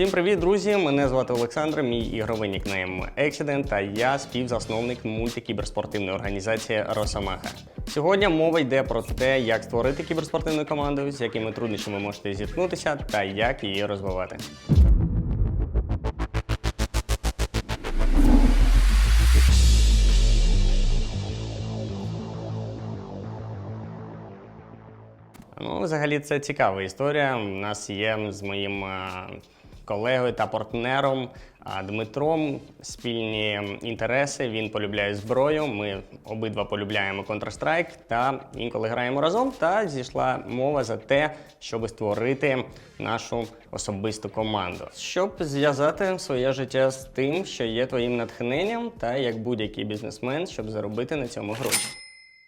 Всім привіт, друзі! Мене звати Олександр, мій ігровий нікнейм Accident, та я співзасновник мультикіберспортивної організації Росомаха. Сьогодні мова йде про те, як створити кіберспортивну команду, з якими труднощами можете зіткнутися, та як її розвивати. Ну, взагалі, це цікава історія. У нас є з моїм колегою та партнером Дмитром спільні інтереси. Він полюбляє зброю. Ми обидва полюбляємо Counter-Strike та інколи граємо разом. Та зійшла мова за те, щоб створити нашу особисту команду, щоб зв'язати своє життя з тим, що є твоїм натхненням, та як будь-який бізнесмен, щоб заробити на цьому гроші.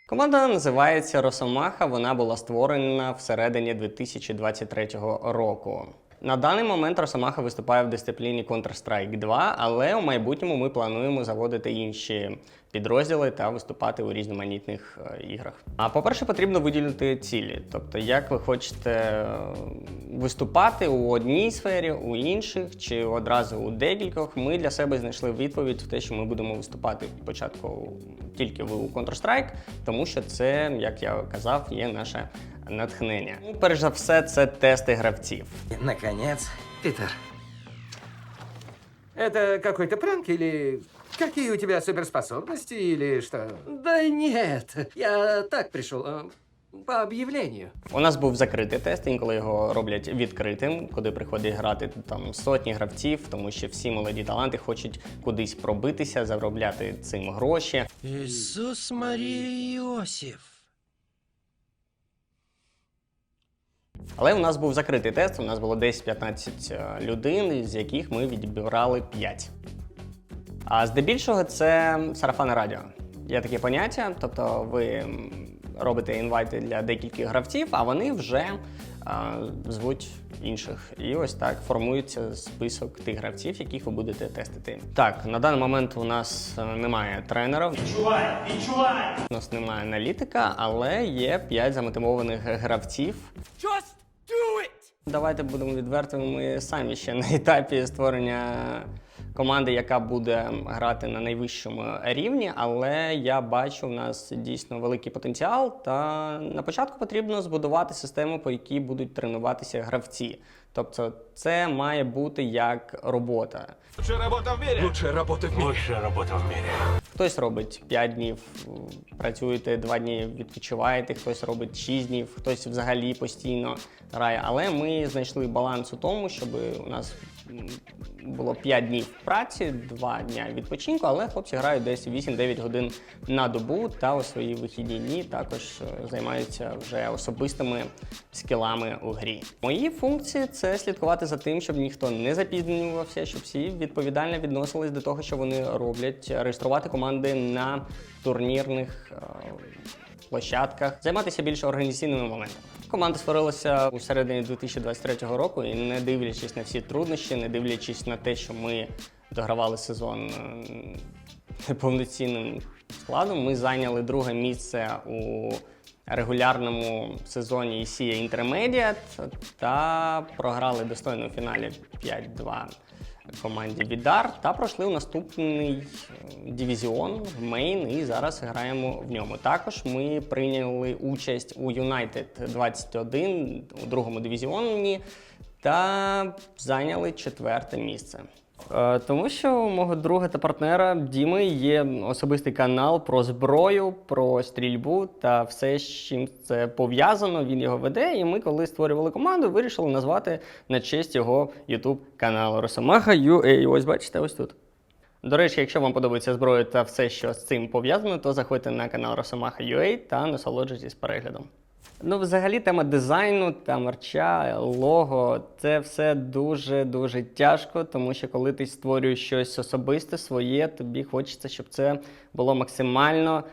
Команда називається Росомаха. Вона була створена всередині 2023 року. На даний момент Росомаха виступає в дисципліні Counter-Strike 2, але у майбутньому ми плануємо заводити інші підрозділи та виступати у різноманітних е, іграх. А по-перше, потрібно виділити цілі, тобто як ви хочете е, виступати у одній сфері, у інших чи одразу у декількох. Ми для себе знайшли відповідь в те, що ми будемо виступати спочатку тільки в Counter-Strike, тому що це, як я казав, є наше натхнення. Ну, перш за все, це тести гравців. Наконец. Питер. Это какой-то пранк или какие у тебя суперспособности или что? Да нет, я так пришел. э, По объявлению. У нас був закритий тест, інколи його роблять відкритим, куди приходить грати там сотні гравців, тому що всі молоді таланти хочуть кудись пробитися, заробляти цим гроші. Иисус, Мария и Але у нас був закритий тест. У нас було десь 15 е, людей, з яких ми відбирали 5. А здебільшого це сарафанне радіо. Є таке поняття, тобто ви робите інвайти для декількох гравців, а вони вже а, звуть інших. І ось так формується список тих гравців, яких ви будете тестити. Так, на даний момент у нас е, немає тренера. Відчувай, відчувай! У нас немає аналітика, але є 5 замотивованих гравців. Just! Давайте будемо відвертими. Ми самі ще на етапі створення команди, яка буде грати на найвищому рівні, але я бачу в нас дійсно великий потенціал. Та на початку потрібно збудувати систему, по якій будуть тренуватися гравці. Тобто, це має бути як робота. Ще робота в міріше роботи робота в мірі. Хтось робить 5 днів, працюєте 2 дні, відпочиваєте, хтось робить 6 днів, хтось взагалі постійно грає. Але ми знайшли баланс у тому, щоб у нас було 5 днів праці, 2 дня відпочинку, але хлопці грають десь 8-9 годин на добу та у свої вихідні дні також е, займаються вже особистими скілами у грі. Мої функції це слідкувати за тим, щоб ніхто не запізнювався, щоб всі відповідально відносились до того, що вони роблять, реєструвати команди на турнірних е, площадках, займатися більше організаційними моментами. Команда створилася у середині 2023 року, і не дивлячись на всі труднощі, не дивлячись на те, що ми догравали сезон е, неповноцінним складом, ми зайняли друге місце у регулярному сезоні ECA Intermediate та програли достойно у фіналі 5-2 команді Відар та пройшли у наступний е, дивізіон в Мейн і зараз граємо в ньому. Також ми прийняли участь у United 21 у другому дивізіоні та зайняли четверте місце. Е, Тому що у мого друга та партнера Діми є особистий канал про зброю, про стрільбу та все, з чим це пов'язано. Він його веде. І ми, коли створювали команду, вирішили назвати на честь його YouTube каналу Росомаха UA. Ось бачите, ось тут. До речі, якщо вам подобається зброя та все, що з цим пов'язано, то заходьте на канал Росомаха UA та насолоджуйтесь переглядом. Ну, взагалі, тема дизайну та мерча, лого це все дуже дуже тяжко, тому що коли ти створюєш щось особисте, своє, тобі хочеться, щоб це було максимально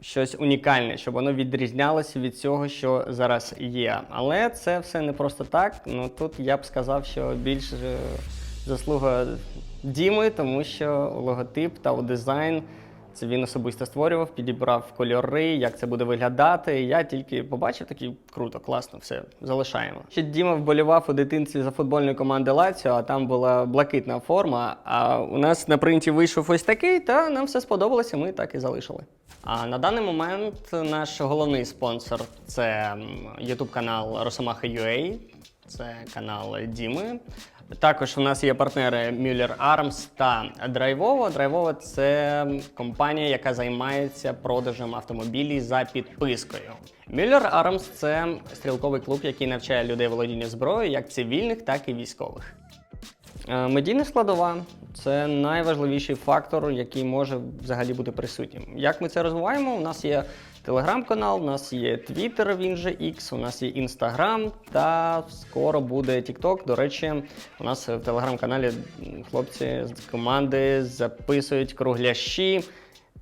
щось унікальне, щоб воно відрізнялося від цього, що зараз є. Але це все не просто так. Ну тут я б сказав, що більше заслуга Діми, тому що логотип та у дизайн Це він особисто створював, підібрав кольори, як це буде виглядати. Я тільки побачив такий круто, класно, все залишаємо. Ще Діма вболівав у дитинстві за футбольну команду Лаціо, а там була блакитна форма. А у нас на принті вийшов ось такий, та нам все сподобалося. Ми так і залишили. А на даний момент наш головний спонсор це YouTube канал Росомаха.ua, це канал Діми. Також у нас є партнери Müller Arms та Драйвово. Драйвово це компанія, яка займається продажем автомобілів за підпискою. Müller Arms це стрілковий клуб, який навчає людей володінню зброєю, як цивільних, так і військових. Е, Медійна складова це найважливіший фактор, який може взагалі бути присутнім. Як ми це розвиваємо? У нас є телеграм-канал, у нас є Twitter, він же X, у нас є Instagram та скоро буде TikTok. До речі, у нас в телеграм-каналі хлопці з команди записують кругляші.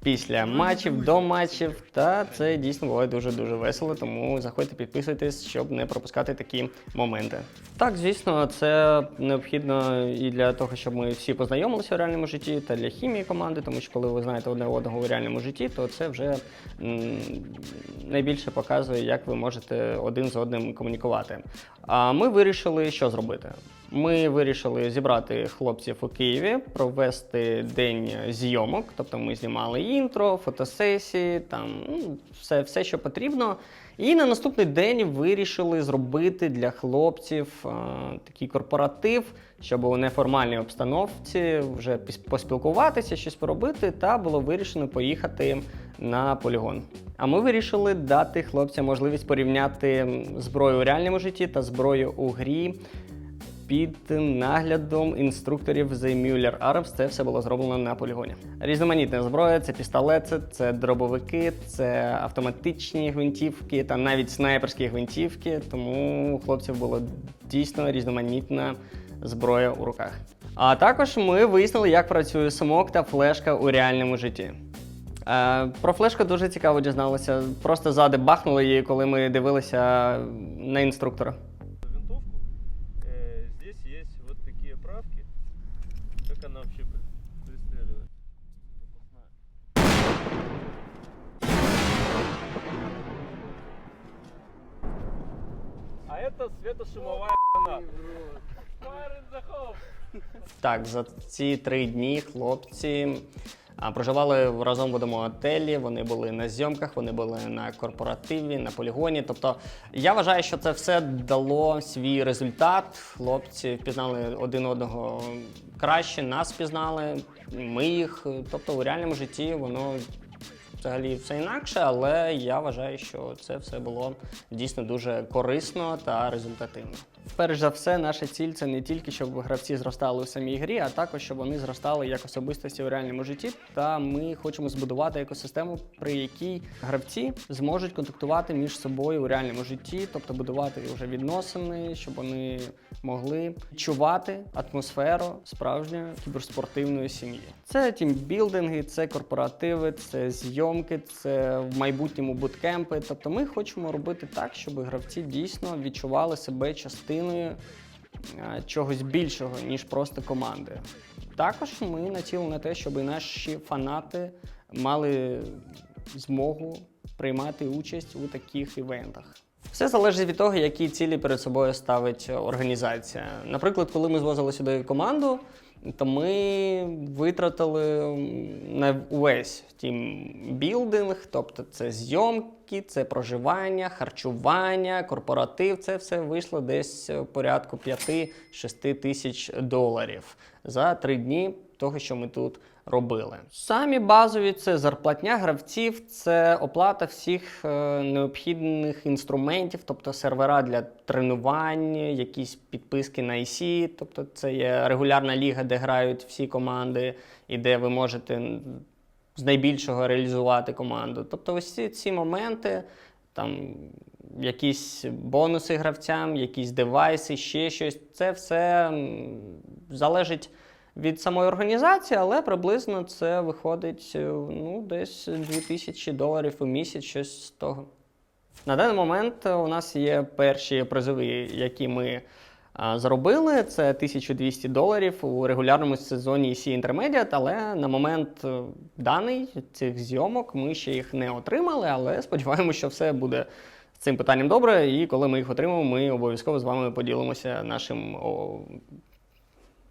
Після матчів, до матчів, та це дійсно буває дуже-дуже весело, тому заходьте, підписуйтесь, щоб не пропускати такі моменти. Так, звісно, це необхідно і для того, щоб ми всі познайомилися у реальному житті, та для хімії команди, тому що коли ви знаєте одне одного у реальному житті, то це вже м, найбільше показує, як ви можете один з одним комунікувати. А ми вирішили, що зробити. Ми вирішили зібрати хлопців у Києві, провести день зйомок. Тобто ми знімали інтро, фотосесії, там ну, все, все, що потрібно. І на наступний день вирішили зробити для хлопців е, такий корпоратив, щоб у неформальній обстановці вже поспілкуватися, щось поробити, та було вирішено поїхати на полігон. А ми вирішили дати хлопцям можливість порівняти зброю у реальному житті та зброю у грі під наглядом інструкторів з Müller Arms. Це все було зроблено на полігоні. Різноманітна зброя, це пістолети, це дробовики, це автоматичні гвинтівки та навіть снайперські гвинтівки. Тому у хлопців було дійсно різноманітна зброя у руках. А також ми вияснили, як працює смок та флешка у реальному житті. Е, Про флешку дуже цікаво дізналися. Просто ззади бахнули її, коли ми дивилися на інструктора. Это светошумовая hole! Так, за ці три дні хлопці а, проживали разом в одному готелі. Вони були на зйомках, вони були на корпоративі, на полігоні. Тобто, я вважаю, що це все дало свій результат. Хлопці впізнали один одного краще, нас впізнали, ми їх. Тобто, у реальному житті воно взагалі все інакше, але я вважаю, що це все було дійсно дуже корисно та результативно. Перш за все, наша ціль це не тільки щоб гравці зростали у самій грі, а також щоб вони зростали як особистості у реальному житті. Та ми хочемо збудувати екосистему, при якій гравці зможуть контактувати між собою у реальному житті, тобто будувати вже відносини, щоб вони могли відчувати атмосферу справжньої кіберспортивної сім'ї. Це тімбілдинги, це корпоративи, це зйомки, це в майбутньому буткемпи. Тобто ми хочемо робити так, щоб гравці дійсно відчували себе частиною е, чогось більшого, ніж просто команди. Також ми націлені на те, щоб наші фанати мали змогу приймати участь у таких івентах. Все залежить від того, які цілі перед собою ставить організація. Наприклад, коли ми звозили сюди команду, то ми витратили на увесь тімбілдинг, тобто це зйомки, це проживання, харчування, корпоратив. Це все вийшло десь в порядку 5-6 тисяч доларів за три дні того, що ми тут робили. Самі базові це зарплатня гравців, це оплата всіх е, необхідних інструментів, тобто сервера для тренувань, якісь підписки на IC, тобто це є регулярна ліга, де грають всі команди, і де ви можете з найбільшого реалізувати команду. Тобто, ось ці, ці моменти, там якісь бонуси гравцям, якісь девайси, ще щось. Це все залежить від самої організації, але приблизно це виходить е, ну, десь 2000 доларів у місяць, щось з того. На даний момент у нас є перші призові, які ми а, заробили. Це 1200 доларів у регулярному сезоні EC Intermediate, але на момент е, даний цих зйомок ми ще їх не отримали, але сподіваємося, що все буде цим питанням добре. І коли ми їх отримаємо, ми обов'язково з вами поділимося нашим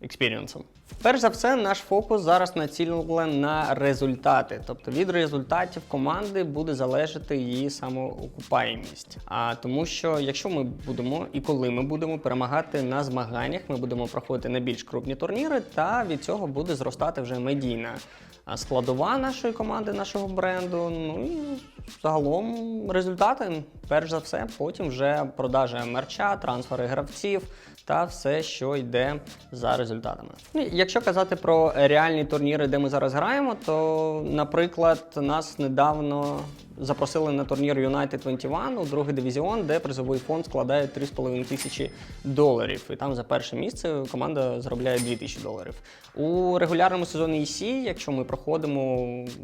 експірієнсом. Перш за все, наш фокус зараз націлений на результати. Тобто від результатів команди буде залежати її самоокупаємість. А тому, що якщо ми будемо і коли ми будемо перемагати на змаганнях, ми будемо проходити на більш крупні турніри, та від цього буде зростати вже медійна складова нашої команди, нашого бренду. Ну і загалом результати, перш за все, потім вже продажа мерча, трансфери гравців та все, що йде за результатами. Ну, якщо казати про реальні турніри, де ми зараз граємо, то, наприклад, нас недавно запросили на турнір United 21 у другий дивізіон, де призовий фонд складає 3,5 тисячі доларів. І там за перше місце команда заробляє 2 тисячі доларів. У регулярному сезоні EC, якщо ми проходимо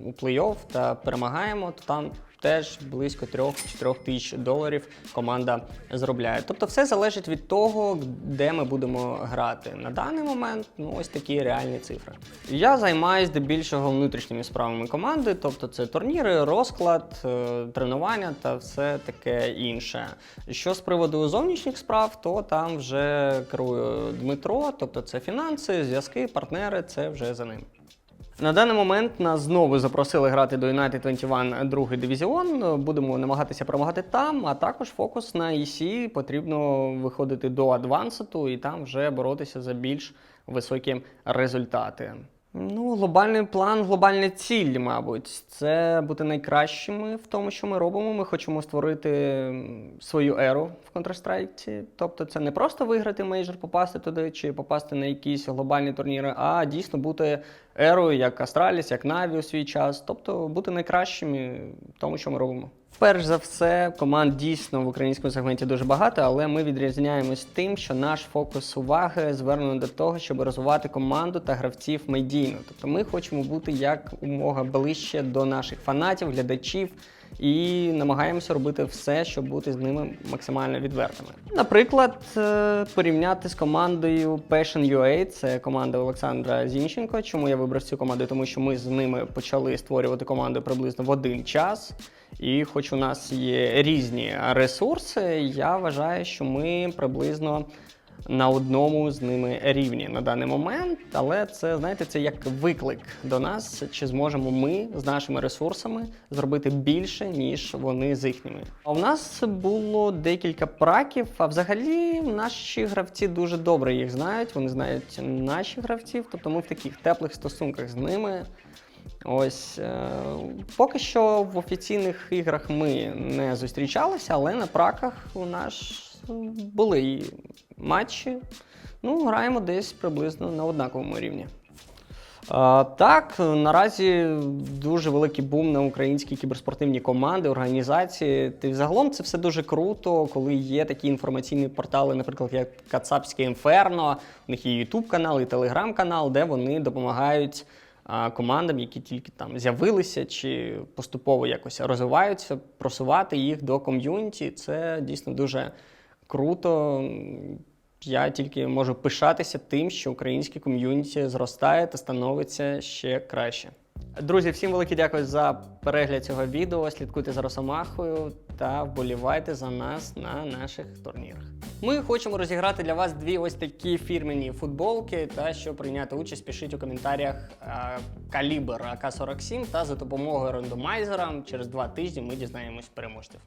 у плей-офф та перемагаємо, то там теж близько 3-4 тисяч доларів команда заробляє. Тобто все залежить від того, де ми будемо грати. На даний момент ну ось такі реальні цифри. Я займаюся здебільшого внутрішніми справами команди, тобто це турніри, розклад, е, тренування та все таке інше. Що з приводу зовнішніх справ, то там вже керує Дмитро, тобто це фінанси, зв'язки, партнери, це вже за ним. На даний момент нас знову запросили грати до United 21 другий дивізіон. Будемо намагатися перемагати там, а також фокус на EC. Потрібно виходити до адванситу і там вже боротися за більш високі результати. Ну, глобальний план, глобальна ціль, мабуть, це бути найкращими в тому, що ми робимо. Ми хочемо створити свою еру в Counter-Strike. Тобто, це не просто виграти мейджор, попасти туди чи попасти на якісь глобальні турніри, а дійсно бути ерою, як Астраліс, як Наві у свій час. Тобто бути найкращими в тому, що ми робимо. Перш за все, команд дійсно в українському сегменті дуже багато, але ми відрізняємось тим, що наш фокус уваги звернений до того, щоб розвивати команду та гравців медійно. Тобто ми хочемо бути як умога ближче до наших фанатів, глядачів і намагаємося робити все, щоб бути з ними максимально відвертими. Наприклад, е, порівняти з командою Passion UA, це команда Олександра Зінченко. Чому я вибрав цю команду? Тому що ми з ними почали створювати команду приблизно в один час. І хоч у нас є різні ресурси, я вважаю, що ми приблизно на одному з ними рівні на даний момент. Але це, знаєте, це як виклик до нас, чи зможемо ми з нашими ресурсами зробити більше, ніж вони з їхніми. А у нас було декілька праків, а взагалі наші гравці дуже добре їх знають. Вони знають наших гравців, тобто ми в таких теплих стосунках з ними. Ось е, поки що в офіційних іграх ми не зустрічалися, але на праках у нас були і матчі. Ну, граємо десь приблизно на однаковому рівні. А, так, наразі дуже великий бум на українські кіберспортивні команди, організації. Й загалом це все дуже круто, коли є такі інформаційні портали, наприклад, як Кацапське Інферно, у них є YouTube канал і Telegram канал, де вони допомагають а, командам, які тільки там з'явилися чи поступово якось розвиваються, просувати їх до ком'юніті. Це дійсно дуже круто. Я тільки можу пишатися тим, що українське ком'юніті зростає та становиться ще краще. Друзі, всім велике дякую за перегляд цього відео. Слідкуйте за Росомахою та вболівайте за нас на наших турнірах. Ми хочемо розіграти для вас дві ось такі фірмені футболки. Та щоб прийняти участь, пишіть у коментарях калібр АК-47 та за допомогою рандомайзера через два тижні ми дізнаємось переможців.